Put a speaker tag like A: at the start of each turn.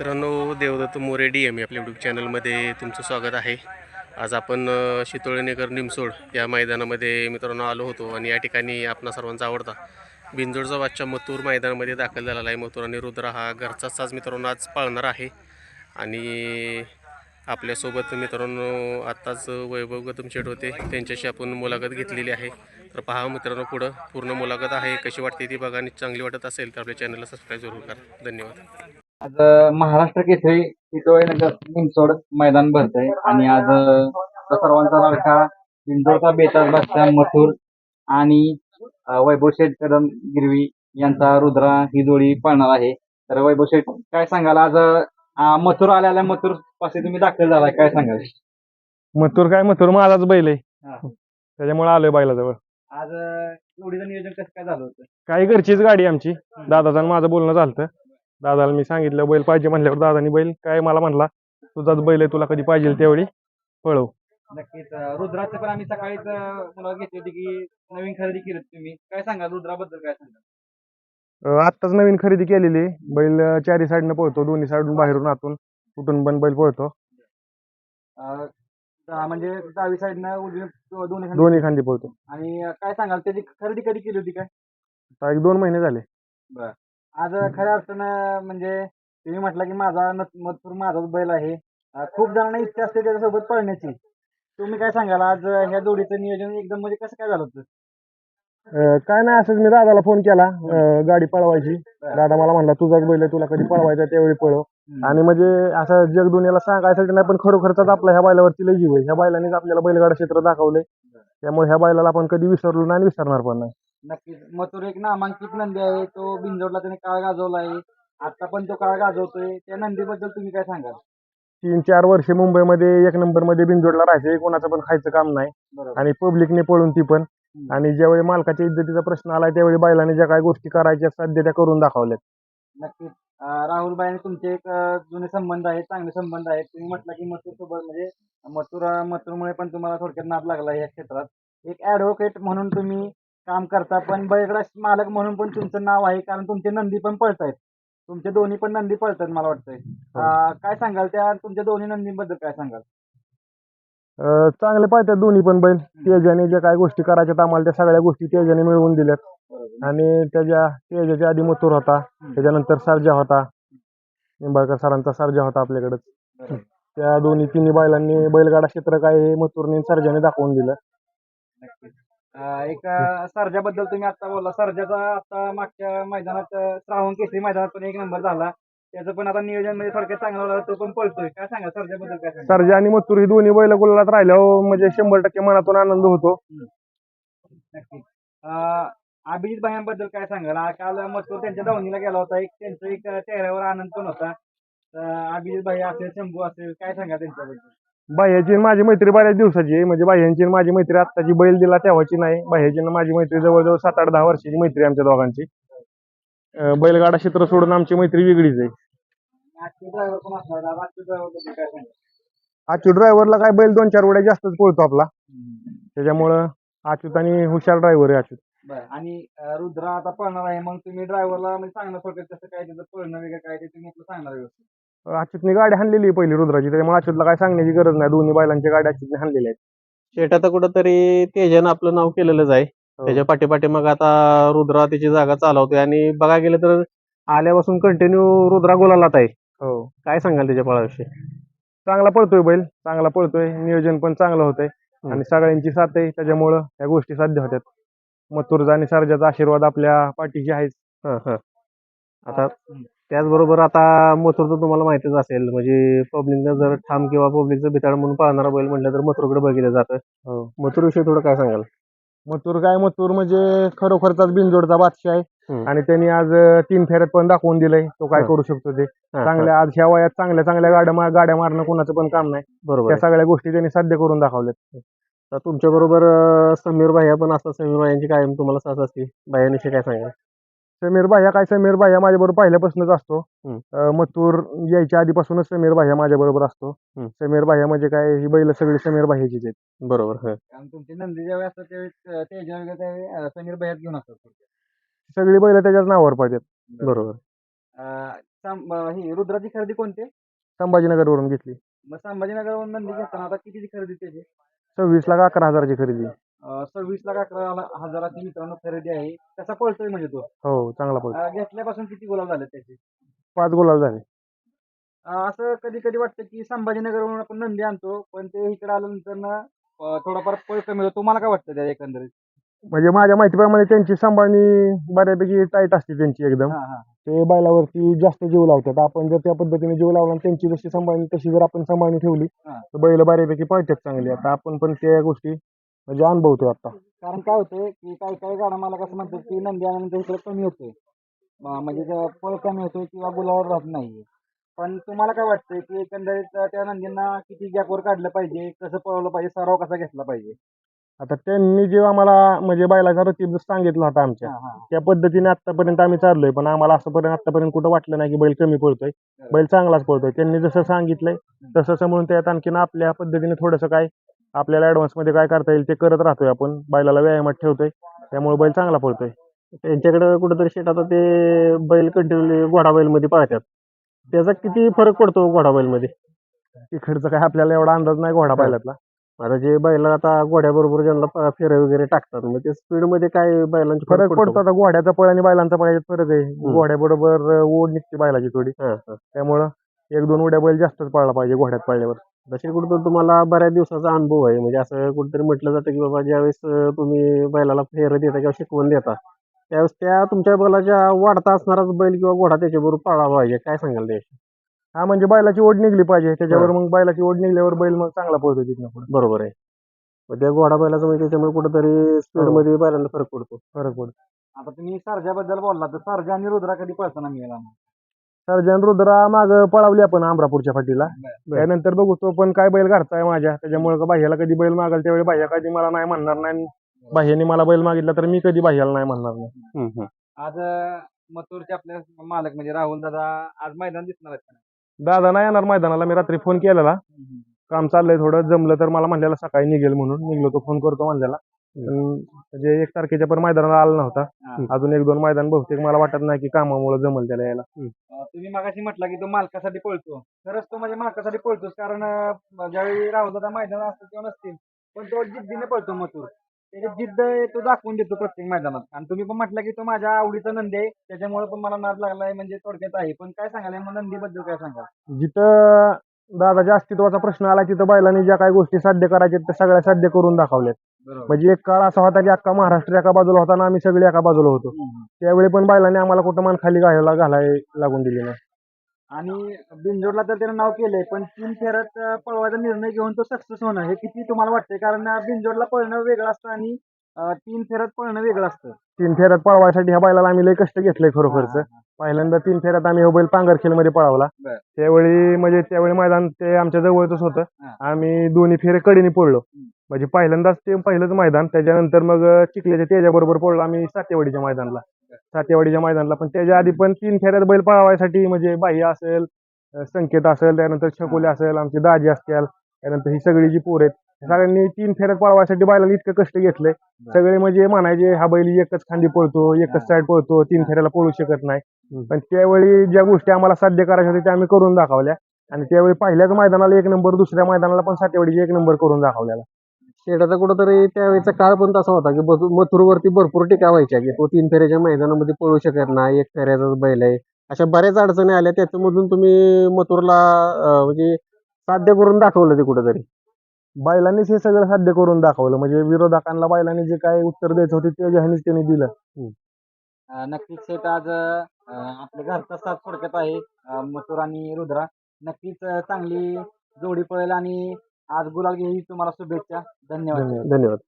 A: मित्रांनो Devdatt More D M आपल्या YouTube चॅनलमध्ये तुमचं स्वागत आहे. आज आपण अ, शितोळेनेकर निमसोड या मैदानामध्ये मित्रांनो आलो होतो आणि या ठिकाणी आपणा सर्वांचा आवडता बिंजोडचा बादशा मथुर मैदानामध्ये दाखल झालेला आहे. मथुर आणि रुद्र हा घरचाच साज मित्रांनो आज पाळणार आहे. आणि आपल्यासोबत मित्रांनो आत्ताच वैभव गौतम शेठ होते. त्यांच्याशी आपण मुलाखत घेतलेली आहे. तर पहा मित्रांनो पुढं पूर्ण मुलाखत आहे. कशी वाटते ती बघा आणि चांगली वाटत असेल तर आपल्या चॅनलला सबस्क्राईब जरूर करा. धन्यवाद.
B: आज महाराष्ट्र केसरी टिटोळे नगर निमसोड मैदान भरतंय. आणि आज आपला सर्वांचा लाडका बिंदोडचा बेताज बादशाह मथुर आणि अ, वैभव शेठ कदम गिरवी यांचा रुद्रा ही जोडी पळणार आहे. तर वैभव शेठ काय सांगाल? आज अ, मथुर आल्याला मथुर पासे तुम्ही दाखल झालाय. काय सांगाल?
C: मथुर काय? मथुर माझाच बैल आहे.
B: हा.
C: त्याच्यामुळे आलोय बैलाजवळ.
B: आज अ, जोडीचं नियोजन कसं काय झालं होतं?
C: काही घरचीच गाडी आमची. दादाचं आणि माझं बोलणं झालं दादाला मी सांगितलं बैल पाहिजे म्हणल्यावर दादानी बैल काय मला म्हणला तुझाच बैल आहे तुला कधी पाहिजे तेवढी पळव.
B: नक्कीच. रुद्राचं पण आम्ही सकाळीच मुलाखत घेतली होती की नवीन खरेदी केली होती तुम्ही. काय सांगाल? रुद्राबद्दल काय सांगाल?
C: अं, आत्ताच नवीन खरेदी केलेली. बैल अं, चारी साईडनं पळतो दोन्ही साईडून बाहेरून आतून कुठून पण बैल पळतो.
B: अं, दा- म्हणजे डावी साईडनं उजवी दोन्ही खांदे.
C: दोन्ही खांदी पळतो.
B: आणि काय सांगाल? त्याची खरेदी कधी केली होती काय?
C: आता एक दोन महिने झाले.
B: आज खऱ्या अर्थानं म्हणजे तुम्ही म्हटलं की माझा मथुर माझाच बैल आहे. अं, खूप जणांना इच्छा असते त्याच्यासोबत पळण्याची. तुम्ही काय सांगाल? आज ह्या जोडीचं नियोजन एकदम म्हणजे कसं काय झालं होतं?
C: अं, काय नाही असंच मी दादाला फोन केला अं, गाडी पळवायची. दादा मला म्हणला तुझाच बैल आहे तुला कधी पळवायचा त्यावेळी पळव. आणि म्हणजे असं जग दुनियाला सांगायसाठी नाही पण खरोखरच आपला ह्या बैलावरती लय जीव आहे. ह्या बैलानेच आपल्याला बैलगाडा क्षेत्र दाखवलंय. त्यामुळे ह्या बैलाला आपण कधी विसरलो नाही आणि विसरणार पण नाही.
B: नक्कीच. मथुर एक नामांकित नंदी आहे. तो बिंजोडला त्याने काळ गाजवला आहे. आता पण तो काळ गाजवतोय. त्या नंदीबद्दल तुम्ही काय सांगाल?
C: तीन चार वर्षे मुंबईमध्ये एक नंबरमध्ये बिनजोडला राहायचे कोणाचं पण खायचं काम नाही.
B: बरोबर.
C: आणि पब्लिकने पळून ती पण. आणि ज्यावेळी मालकाच्या इज्जतीचा प्रश्न आलाय त्यावेळी बैलाने ज्या काही गोष्टी करायच्या सध्या त्या करून दाखवल्यात.
B: नक्कीच. अं, राहुलबाई आणि तुमचे एक अं, जुने संबंध आहेत चांगले संबंध आहेत. तुम्ही म्हटलं की मथुर सोबत म्हणजे मथुर मथुरमुळे पण तुम्हाला थोडक्यात नाद लागला या क्षेत्रात. एक ऍडव्होकेट म्हणून तुम्ही काम करता पण बैलगाडा मालक म्हणून पण तुमचं नाव आहे कारण तुमचे नंदी पण पळतायत. तुमचे दोन्ही पण नंदी पळतात मला वाटतंय. अं, काय सांगाल त्या? तुमच्या दोन्ही नंदींबद्दल काय सांगाल?
C: अं, चांगले पाहतात दोन्ही पण बैल. तेजाने ज्या काही गोष्टी करायच्यात आम्हाला त्या सगळ्या गोष्टी तेजाने मिळवून दिल्यात. आणि त्याच्या तेजाच्या आधी मथुर होता. त्याच्यानंतर सर्जा होता. निंबाळकर सरांचा सर्जा होता आपल्याकडं त्या दोन्ही तिन्ही बैलांनी बैलगाडा क्षेत्र काय हे मथुरने सर्जाने दाखवून दिलं.
B: नक्कीच. एक सर्जाबद्दल तुम्ही आता बोलला. सर्जाचा आता मागच्या मैदानात श्रावण केसरी मैदानात पण एक नंबर झाला. त्याचं पण आता नियोजन म्हणजे थोडक्यात चांगलं झालं तो पण पळतोय. काय सांगा सर्जाबद्दल काय सांगा
C: सर्जा आणि मथुर ही दोन्ही बैल गुलालात राहिल्यावर म्हणजे शंभर टक्के मनातून आनंद होतो.
B: नक्कीच. अं, अभिजित भायांबद्दल काय सांगाल? आ- काल मथुर त्यांच्या दावणीला गेला होता. एक त्यांचा एक चेहऱ्यावर आनंद पण होता. अं, अभिजित भाई असेल शंभू असेल काय सांगा त्यांच्याबद्दल?
C: बाह्याची माझी मैत्री बऱ्याच दिवसाची आहे. म्हणजे बाह्यांची आणि माझी मैत्री आत्ताची बैल दिला तेव्हाची नाही. बाह्याची आणि माझी मैत्री जवळजवळ सात आठ दहा वर्षाची मैत्री आमच्या दोघांची. अं, बैलगाडा क्षेत्र सोडून आमची मैत्री वेगळीच आहे.
B: आजचे
C: ड्रायव्हरला काय बैल दोन चार उड्या जास्तच पळतो आपला. त्याच्यामुळं अच्युत आणि हुशार ड्रायव्हर आहे अच्युत
B: बरं आणि अं, रुद्रा आता पळणार आहे. मग तुम्ही ड्रायव्हरला म्हणजे सांगणार थोडक्यात कसं काय त्याचं पळणं वगैरे काय ते तुम्ही आपलं सांगणार व्यवस्थित.
C: अच्युतनी गाडी हाणलेली आहे पहिली रुद्राची त्याच्यामुळे अच्युतला काय सांगण्याची गरज नाही. दोन्ही बैलांच्या गाड्या अच्युतने हाणलेल्या आहेत.
A: शेठ आता कुठंतरी तेजानं आपलं नाव केलेलंच आहे. त्याच्या पाठीपाठी मग आता रुद्रा त्याची जागा चालवतोय. आणि बघा गेलं तर आल्यापासून कंटिन्यू रुद्रा गोलालात आहे.
C: हो.
A: काय सांगाल त्याच्या पळाविषयी?
C: चांगला पळतोय बैल चांगला पळतोय. नियोजन पण चांगलं होतंय. आणि सगळ्यांची साथ आहे. त्याच्यामुळं या गोष्टी साध्य होत्यात. मथुरचा आणि सर्जाचा आशीर्वाद आपल्या पाठीशी आहेच.
A: हा हा. आता त्याचबरोबर आता मथुर तर तुम्हाला माहितीच असेल म्हणजे पब्लिकनं जर ठाम किंवा पब्लिकचं बिताड म्हणून पाळणारा बैल म्हटलं तर मथुरकडे बघितलं जातं.
C: हो.
A: मथुर विषयी थोडं काय सांगाल?
C: मथुर काय? मथुर म्हणजे खरोखरचाच बिनजोडचा बादशाह आहे. आणि त्यांनी आज तीन फेऱ्यात पण दाखवून दिलंय. तो काय. करू शकतो ते. चांगल्या आज ह्या वयात चांगल्या चांगल्या गाड्या गाड्या मारणं कोणाचं पण काम नाही.
A: बरोबर
C: त्या. सगळ्या गोष्टी त्यांनी साध्य करून दाखवल्यात.
A: तुमच्या बरोबर समीर भाई पण असतात समीर भाईंची कायम तुम्हाला साथ असते भाईयांविषयी काय सांगाल?
C: समीर भाया काय समीर भाया माझ्याबरोबर पहिल्यापासूनच असतो.
A: हम्म.
C: अं, मथुर यायच्या आधीपासूनच समीर भाया माझ्याबरोबर असतो.
A: हम्म.
C: समीर भाया म्हणजे काय ही बैल सगळी समीर भायाचीच आहेत.
A: बरोबर हं.
B: कारण तुमचे नंदी ज्यावेळी असतात त्यावेळी अं, तेजा वगैरे त्यावेळी अं, समीर भैयात घेऊन असतात थोडक्यात.
C: सगळी बैल त्याच्याच नावावर पडतात.
A: बरोबर.
B: अं, साम- अं, ही रुद्राची खरेदी कोणती?
C: संभाजीनगरवरून घेतली.
B: मग संभाजीनगरवरून नंदी घेताना आता कितीची खरेदी त्याची?
C: सव्वीस लाख अकरा हजाराची खरेदी.
B: सव्वीस लाख अकरा ला- हजाराची मित्रांनो खरेदी आहे. कसा पळतोय म्हणजे तो?
C: हो चांगला पडतो
B: अं, घेतल्यापासून किती गुलाब झाले त्याचे?
C: पाच गुलाब झाले.
B: अं, असं कधी कधी वाटतं की संभाजीनगरवरून आपण नंदी आणतो पण ते इकडे आल्यानंतर ना अं, थोडाफार पळ कमी होतो. तुम्हाला काय वाटतं त्या एकंदरीत?
C: म्हणजे माझ्या माहितीप्रमाणे त्यांची सांभाळणी बऱ्यापैकी टाईट असते त्यांची एकदम.
B: हा हा.
C: ते बैलावरती जास्त जीव लावतात. आपण जर त्या पद्धतीने जीव लावला आणि त्यांची जशी सांभाळणी तशी जर आपण सांभाळणी ठेवली
B: हा.
C: तर बैल बऱ्यापैकी पळतात चांगली. आता आपण पण त्या गोष्टी म्हणजे अनुभवतो आता.
B: कारण काय होतंय की काही काही गाडा मला कसं म्हणतात की नंदी आल्यानंतर इकडे कमी होतोय. म- म्हणजे त्या पळ कमी होतोय किंवा गुलावर राहत नाही पण तुम्हाला काय वाटतंय की एकंदरीत त्या नंदींना किती गॅपवर काढलं पाहिजे कसं पळवलं पाहिजे सराव कसा घेतला पाहिजे?
C: आता त्यांनी जे आम्हाला म्हणजे बैलाचा रतीब सांगितला होता आमच्या
B: हा हा.
C: त्या पद्धतीने आतापर्यंत आम्ही चाललोय पण आम्हाला असंपर्यंत आतापर्यंत कुठं वाटलं नाही की बैल कमी पळतोय. बैल चांगलाच पळतोय. त्यांनी जसं सांगितलंय तसं समजून त्यात आणखीन आपल्या पद्धतीने थोडंसं काय आपल्याला ऍडव्हान्समध्ये काय करता येईल ते करत राहतोय आपण. बैलाला व्यायामात ठेवतोय. त्यामुळे बैल चांगला पळतोय. त्यांच्याकडे कुठेतरी शेट आता ते बैल कंटिन्यू घोडा बैलमध्ये पळतात. त्याचा किती फरक पडतो घोडा बैलमध्ये तिकडचा काय आपल्याला एवढा अंदाज नाही घोडा बैलातला. आता जे बैल आता घोड्याबरोबर ज्यांना फेरे वगैरे टाकतात मग ते स्पीडमध्ये काय बैलांची फरक पडतो? आता. घोड्याचा पळ आणि बैलांचा पळायचा फरक आहे. घोड्याबरोबर ओढ निघते बैलाची थोडी. त्यामुळं एक दोन उड्या बैल जास्तच पळला पाहिजे घोड्यात पळल्यावर. तसे कुठं तुम्हाला बऱ्याच दिवसाचा अनुभव आहे. म्हणजे असं कुठेतरी म्हटलं जातं की बाबा ज्यावेळेस अं, तुम्ही बैलाला फेर देता किंवा शिकवण देता त्यावेळेस त्या तुमच्या बैलाच्या वाढता असणाराच बैल किंवा घोडा त्याच्याबरोबर पळाला पाहिजे. काय सांगाल ते हा म्हणजे बैलाची ओढ निघली पाहिजे. त्याच्यावर मग बैलाची ओढ निघल्यावर बैल मग चांगला पळतो तिथनं पुढे. बरोबर आहे. मग त्या घोडा बैलाचं म्हणजे त्याच्यामुळे कुठेतरी स्पीडमध्ये बैलांना फरक पडतो. फरक पडतो.
B: आता तुम्ही सर्जाबद्दल बोलला तर सर्जा आणि रुद्रा कधी पळताना मिळाला
C: सर्जन रुद्रा माग पळावली आपण आमरापूरच्या फाटीला. त्यानंतर बघू तो पण काय बैल घरचा माझ्या. त्याच्यामुळे बाह्याला कधी बैल मागेल त्यावेळी बाह्या कधी मला नाही म्हणणार नाही. आणि बाह्याने मला बैल मागितला तर मी कधी बाह्याला नाही म्हणणार नाही.
B: आज मथुरचे आपले मालक म्हणजे राहुल दादा आज मैदान दिसणार आहेत?
C: दादा नाही येणार मैदानाला. मी रात्री फोन केलेला. काम चाललंय थोडं. जमलं तर मला म्हणलेला सकाळी निघेल म्हणून. निघलो तो फोन करतो म्हणलेला. म्हणजे एक तारखेच्या पण मैदानाला आला नव्हता. अजून एक दोन मैदान बहुतेक मला वाटत नाही की कामामुळे जमल त्याला यायला.
B: तुम्ही मागाशी म्हटला की तो मालकासाठी पळतो. खरंच तो म्हणजे मालकासाठी पळतोच कारण ज्यावेळी राहुल दादा मैदान असतील किंवा नसतील. पण तो जिद्दीने पळतो मथुर. त्याची जिद्द तो दाखवून देतो प्रत्येक मैदानात. आणि तुम्ही पण म्हटलं की तो माझ्या आवडीचा नंदी आहे त्याच्यामुळे पण मला नाद लागलाय म्हणजे थोडक्यात आहे. पण काय सांगाल या नंदीबद्दल काय सांगाल?
C: जिथं दादाच्या अस्तित्वाचा प्रश्न आला तिथं बैलांनी ज्या काही गोष्टी साध्य करायच्या त्या सगळ्या साध्य करून दाखवल्यात. म्हणजे एक काळ असा होता की अख्खा महाराष्ट्र एका बाजूला होता आणि आम्ही सगळे एका बाजूला होतो. त्यावेळी पण बैलांनी आम्हाला कुठं मान खाली घालायला घालाय लागून दिली नाही.
B: आणि बिंजोडला तर त्यानं नाव केलंय पण तीन फेऱ्यात पळवायचा निर्णय घेऊन तो सक्सेस होणं हे किती तुम्हाला वाटतंय? कारण बिंजोडला पळणं वेगळं असतं आणि तीन फेऱ्यात पळणं वेगळं असतं.
C: तीन फेऱ्यात पळवायसाठी ह्या बैलाला आम्ही लय कष्ट घेतले खरोखरच. पहिल्यांदा तीन फेऱ्यात आम्ही हो बैल पांगरखेलमध्ये पळवला.
B: बर.
C: त्यावेळी म्हणजे त्यावेळी मैदान ते आमच्या जवळच होतं.
B: हा.
C: आम्ही दोन्ही फेरे कडीने पडलो म्हणजे पहिल्यांदाच ते पहिलंच मैदान त्याच्यानंतर मग चिखल्याच्या त्याच्याबरोबर पडलो आम्ही सातेवाडीच्या मैदानला. सातेवाडीच्या मैदानला पण त्याच्या आधी पण तीन फेऱ्यात बैल पळवायसाठी म्हणजे बाह्य असेल संकेत असेल त्यानंतर छकोले असेल आमचे दाजी असतील त्यानंतर ही सगळी जी पोर आहेत सगळ्यांनी तीन फेऱ्यात पळवायसाठी बैलाला इतकं कष्ट घेतले सगळे म्हणजे म्हणायचे हा बैल एकच खांदी पळतो एकच साईड पळतो तीन फेऱ्याला पळू शकत नाही. पण त्यावेळी ज्या गोष्टी आम्हाला साध्य करायच्या होत्या त्या आम्ही करून दाखवल्या. आणि त्यावेळी पहिल्याच मैदानाला एक नंबर दुसऱ्या मैदानाला पण सातेवाडीची एक नंबर करून दाखवलेला. शेडाचा कुठंतरी त्यावेळेचा काळ पण तसा होता की बस- मथुरवरती भरपूर टीका व्हायच्या की तो तीन फेऱ्याच्या मैदानामध्ये पळू शकत नाही एक फेऱ्याचाच बैल आहे. अशा बऱ्याच अडचणी आल्या. त्याच्यामधून तुम्ही मथुरला अं, म्हणजे साध्य करून दाखवलं ते कुठंतरी. बैलांनीच हे सगळं साध्य करून दाखवलं. म्हणजे विरोधकांना बैलांनी जे काय उत्तर द्यायचं होते ते ह्यानीच त्यांनी दिलं.
B: अं, नक्कीच सेट आज अं, आपल्या घरचा साथ थोडक्यात आहे अं, मथुर आणि रुद्रा. नक्कीच अं, चांगली जोडी पळेल आणि आज गुलाल घेईल तुम्हाला शुभेच्छा. धन्यवाद.
C: धन्यवाद.